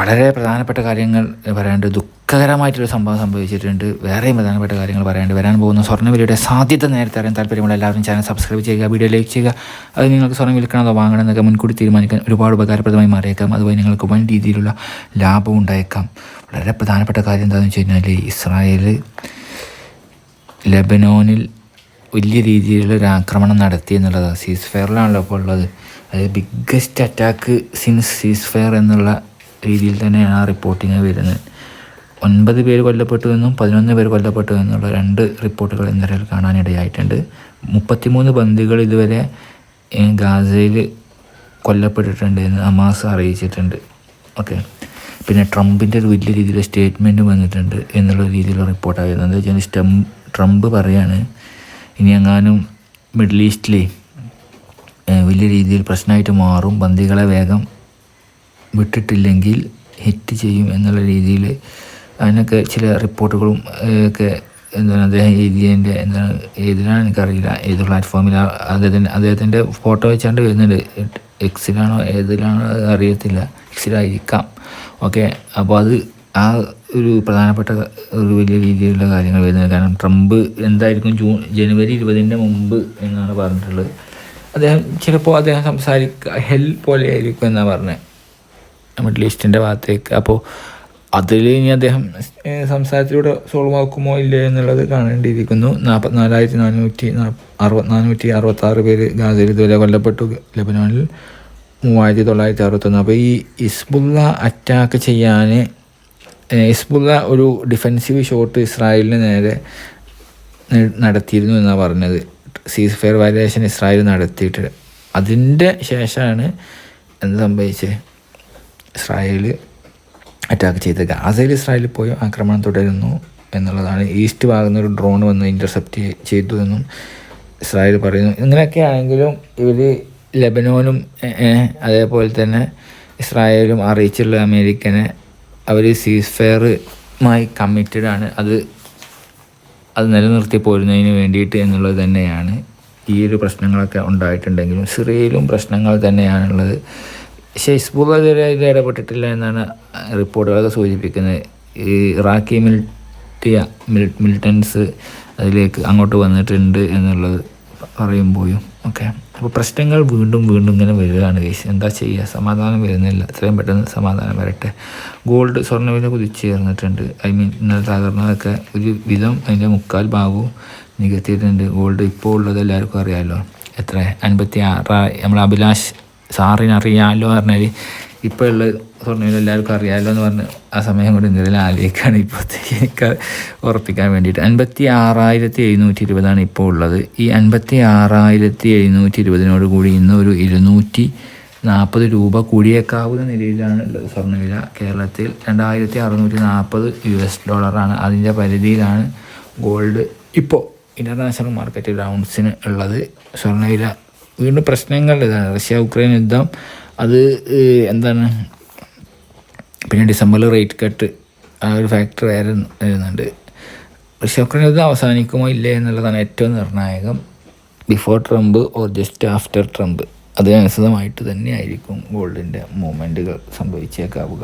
വളരെ പ്രധാനപ്പെട്ട കാര്യങ്ങൾ പറയാണ്ട് ദുഃഖകരമായിട്ടൊരു സംഭവം സംഭവിച്ചിട്ടുണ്ട്. വേറെയും പ്രധാനപ്പെട്ട കാര്യങ്ങൾ പറയാണ്ട് വരാൻ പോകുന്ന സ്വർണവിലയുടെ സാധ്യത നേരത്തെ അറിയാൻ താല്പര്യമുള്ള എല്ലാവരും ചാനൽ സബ്സ്ക്രൈബ് ചെയ്യുക വീഡിയോ ലൈക്ക് ചെയ്യുക. അത് നിങ്ങൾക്ക് സ്വർണം വിൽക്കണമെന്നോ വാങ്ങണമെന്നൊക്കെ മുൻകൂട്ടി തീരുമാനിക്കാൻ ഒരുപാട് ഉപകാരപ്രദമായി മാറിയേക്കാം. അതുവഴി നിങ്ങൾക്ക് വൻ രീതിയിലുള്ള ലാഭം ഉണ്ടായേക്കാം. വളരെ പ്രധാനപ്പെട്ട കാര്യം എന്താണെന്ന് വെച്ച് കഴിഞ്ഞാൽ ഇസ്രായേൽ ലെബനോനിൽ വലിയ രീതിയിലുള്ള ഒരു ആക്രമണം നടത്തി എന്നുള്ളതാണ്. സീസ് ഫെയറിലാണല്ലോ ഇപ്പോൾ ഉള്ളത്. അതായത് biggest attack since ceasefire എന്നുള്ള രീതിയിൽ തന്നെയാണ് ആ റിപ്പോർട്ടിങ് വരുന്നത്. ഒൻപത് പേര് കൊല്ലപ്പെട്ടു എന്നും പതിനൊന്ന് പേര് കൊല്ലപ്പെട്ടു എന്നുള്ള രണ്ട് റിപ്പോർട്ടുകൾ ഇന്നലെ കാണാനിടയായിട്ടുണ്ട്. മുപ്പത്തിമൂന്ന് ബന്ദികൾ ഇതുവരെ ഗാസയിൽ കൊല്ലപ്പെട്ടിട്ടുണ്ട് എന്ന് അമാസ് അറിയിച്ചിട്ടുണ്ട്. ഓക്കെ. പിന്നെ ട്രംപിന്റെ ഒരു വലിയ രീതിയിലുള്ള സ്റ്റേറ്റ്മെന്റ് വന്നിട്ടുണ്ട് എന്നുള്ള രീതിയിലുള്ള റിപ്പോർട്ടാണ് വരുന്നത്. എന്താ വെച്ചാൽ സ്റ്റം ട്രംപ് പറയാണ് ഇനി എങ്ങാനും മിഡിൽ ഈസ്റ്റിലെ വലിയ രീതിയിൽ പ്രശ്നമായിട്ട് മാറും. ബന്ദികളെ വേഗം വിട്ടിട്ടില്ലെങ്കിൽ ഹിറ്റ് ചെയ്യും എന്നുള്ള രീതിയിൽ അതിനൊക്കെ ചില റിപ്പോർട്ടുകളും ഒക്കെ എന്താണ് അദ്ദേഹം എഴുതിയതിന്റെ എന്താണ് ഏതിനാണ് എനിക്കറിയില്ല. ഏത് പ്ലാറ്റ്ഫോമിലാണ് അദ്ദേഹത്തിന്റെ അദ്ദേഹത്തിന്റെ ഫോട്ടോ വെച്ചാണ്ട് വരുന്നുണ്ട്. എക്സിലാണോ ഏതിലാണോ അറിയത്തില്ല. എക്സിലായിരിക്കാം ഓക്കെ. അപ്പോൾ അത് ആ ഒരു പ്രധാനപ്പെട്ട ഒരു വലിയ രീതിയിലുള്ള കാര്യങ്ങൾ വരുന്നത് കാരണം ട്രംപ് എന്തായിരിക്കും ജൂൺ ജനുവരി ഇരുപതിന്റെ മുമ്പ് എന്നാണ് പറഞ്ഞിട്ടുള്ളത്. അദ്ദേഹം ചിലപ്പോൾ അദ്ദേഹം സംസാരിക്കുക ഹെൽ പോലെ ആയിരിക്കും എന്നാണ് പറഞ്ഞത്. മിഡിൽ ഈസ്റ്റിന്റെ ഭാഗത്തേക്ക്. അപ്പോൾ അതിൽ ഇനി അദ്ദേഹം സംസാരത്തിലൂടെ സോൾവ് ആക്കുമോ ഇല്ലേ എന്നുള്ളത് കാണേണ്ടിയിരിക്കുന്നു. നാൽപ്പത്തിനാലായിരത്തി നാനൂറ്റി അറുപത് നാനൂറ്റി അറുപത്താറ് പേര് ഗാസയിൽ ഇതുവരെ കൊല്ലപ്പെട്ടു ലബനോനിൽ. മൂവായിരത്തി തൊള്ളായിരത്തി അറുപത്തൊന്ന് അപ്പോൾ ഈ ഇസ്ബുള്ള അറ്റാക്ക് ചെയ്യാൻ ഇസ്ബുള്ള ഒരു ഡിഫെൻസീവ് ഷോട്ട് ഇസ്രായേലിന് നേരെ നടത്തിയിരുന്നു എന്നാണ് പറഞ്ഞത്. സീസ് ഫെയർ വയലേഷൻ ഇസ്രായേൽ നടത്തിയിട്ട്. അതിന്റെ ശേഷമാണ് എന്ത് സംഭവിച്ചത് ഇസ്രായേൽ അറ്റാക്ക് ചെയ്തത് ഗാസയിൽ ഇസ്രായേൽ പോയി ആക്രമണം തുടരുന്നു എന്നുള്ളതാണ്. ഈസ്റ്റ് ഭാഗത്ത് ഒരു ഡ്രോൺ വന്ന് ഇന്റർസെപ്റ്റ് ചെയ്തു എന്നും ഇസ്രായേൽ പറയുന്നു. ഇങ്ങനെയൊക്കെ ആണെങ്കിലും ഇവർ ലെബനോനും അതേപോലെ തന്നെ ഇസ്രായേലും അറിയിച്ചുള്ള അമേരിക്കനെ അവർ സീസ് ഫെയറുമായി കമ്മിറ്റഡ് ആണ്. അത് അത് നിലനിർത്തി പോരുന്നതിന് വേണ്ടിയിട്ട് എന്നുള്ളത് തന്നെയാണ്. ഈ ഒരു പ്രശ്നങ്ങളൊക്കെ ഉണ്ടായിട്ടുണ്ടെങ്കിലും സിറിയയിലും പ്രശ്നങ്ങൾ തന്നെയാണുള്ളത്. ഹിസ്ബുള്ള ഇതുവരെ ഇത് ഇടപെട്ടിട്ടില്ല എന്നാണ് റിപ്പോർട്ടുകളൊക്കെ സൂചിപ്പിക്കുന്നത്. ഈ ഇറാഖി മിലിറ്റിയ മിൽട്ടൻസ് അതിലേക്ക് അങ്ങോട്ട് വന്നിട്ടുണ്ട് എന്നുള്ളത് പറയുമ്പോഴും ഓക്കെ അപ്പോൾ പ്രശ്നങ്ങൾ വീണ്ടും വീണ്ടും ഇങ്ങനെ വരികയാണ് കേസ്. എന്താ ചെയ്യുക? സമാധാനം വരുന്നില്ല. എത്രയും പെട്ടെന്ന് സമാധാനം വരട്ടെ. ഗോൾഡ് സ്വർണവില കുതിച്ചേർന്നിട്ടുണ്ട് ഐ മീൻ ഇന്നലെ തകർന്നതൊക്കെ ഒരു വിധം അതിന്റെ മുക്കാൽ ഭാഗവും നികത്തിയിട്ടുണ്ട്. ഗോൾഡ് ഇപ്പോൾ ഉള്ളത് എല്ലാവർക്കും അറിയാമല്ലോ എത്ര? അൻപത്തി ആറായി നമ്മൾ അഭിലാഷ് സാറിന് അറിയാമല്ലോ പറഞ്ഞാൽ ഇപ്പോൾ ഉള്ള സ്വർണയിൽ എല്ലാവർക്കും അറിയാമല്ലോ എന്ന് പറഞ്ഞ് ആ സമയം കൊണ്ട് എന്തെങ്കിലും ആലോചിക്കുകയാണ് ഇപ്പോഴത്തേക്ക് എനിക്ക് ഉറപ്പിക്കാൻ വേണ്ടിയിട്ട്. അൻപത്തി ആറായിരത്തി എഴുന്നൂറ്റി ഇരുപതാണ് ഇപ്പോൾ ഉള്ളത്. ഈ അൻപത്തി ആറായിരത്തി എഴുന്നൂറ്റി ഇരുപതിനോട് കൂടി ഇന്ന് ഒരു ഇരുന്നൂറ്റി നാൽപ്പത് രൂപ കൂടിയേക്കാവുന്ന നിലയിലാണ് ഉള്ളത് സ്വർണവില കേരളത്തിൽ. രണ്ടായിരത്തി അറുന്നൂറ്റി നാൽപ്പത് യു എസ് ഡോളറാണ്. അതിന്റെ പരിധിയിലാണ് ഗോൾഡ് ഇപ്പോൾ ഇന്റർനാഷണൽ മാർക്കറ്റ് റൗണ്ട്സിന് ഉള്ളത്. സ്വർണവില വീണ്ടും പ്രശ്നങ്ങൾ ഇതാണ് റഷ്യ ഉക്രൈൻ യുദ്ധം. അത് എന്താണ് പിന്നെ ഡിസംബറിൽ റേറ്റ് കട്ട് ആ ഒരു ഫാക്ടർ വേറെ വരുന്നുണ്ട്. റഷ്യ ഉക്രൈൻ യുദ്ധം അവസാനിക്കുമോ ഇല്ലേ എന്നുള്ളതാണ് ഏറ്റവും നിർണായകം. Before Trump or just after Trump അതിനനുസൃതമായിട്ട് തന്നെയായിരിക്കും ഗോൾഡിന്റെ മൂവ്മെന്റുകൾ സംഭവിച്ചേക്കാവുക.